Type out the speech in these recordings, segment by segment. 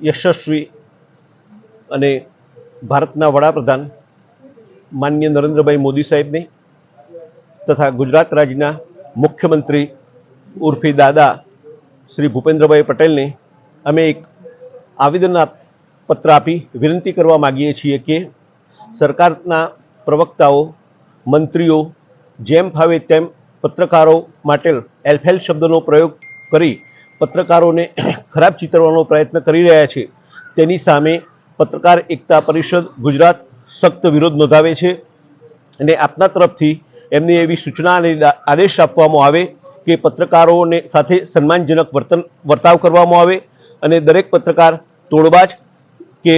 યશસ્વી અને ભારતના વડાપ્રધાન માન્ય નરેન્દ્રભાઈ મોદી સાહેબને તથા ગુજરાત રાજ્યના મુખ્યમંત્રી ઉર્ફી દાદા શ્રી ભૂપેન્દ્રભાઈ પટેલને અમે એક આવેદન પત્ર આપી વિનંતી કરવા માગીએ છીએ કે સરકારના પ્રવક્તાઓ, મંત્રીઓ જેમ ફાવે તેમ પત્રકારો માટે એલ્ફેલ શબ્દનો પ્રયોગ કરી પત્રકારોને ખરાબ ચિતરવાનો પ્રયત્ન કરી રહ્યા છે. તેની સામે પત્રકાર એકતા પરિષદ ગુજરાત સખ્ત વિરોધ નોંધાવે છે અને આપના તરફથી એમને એવી સૂચના અને આદેશ આપવામાં આવે કે પત્રકારોને સાથે સન્માનજનક વર્તન, વર્તાવ કરવામાં આવે અને દરેક પત્રકાર તોડબાજ કે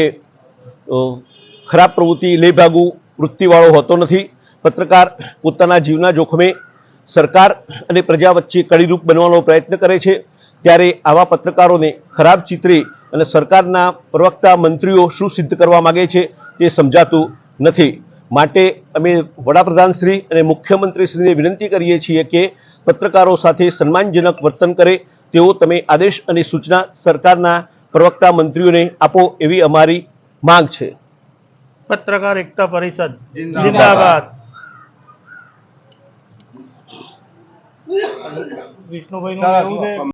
ખરાબ પ્રવૃત્તિ, લેભાગુ, વૃત્તિવાળો હોતો નથી. પત્રકાર પોતાના જીવના જોખમે સરકાર અને પ્રજા વચ્ચે કડીરૂપ બનવાનો પ્રયત્ન કરે છે. ત્યારે આવા પત્રકારોને ખરાબ ચિત્રે અને સરકારના પ્રવક્તા મંત્રીઓ શું સિદ્ધ કરવા માગે છે તે સમજાતું નથી. માટે અમે વડાપ્રધાનશ્રી અને મુખ્યમંત્રીશ્રીને વિનંતી કરીએ છીએ કે પત્રકારો સાથે સન્માનજનક વર્તન કરે. તેવો તમે આદેશ અને સૂચના સરકારના પ્રવક્તા મંત્રીઓને આપો એવી અમારી માંગ છે. પત્રકાર એકતા પરિષદ. જિંદાબાદ. વિષ્ણુભાઈ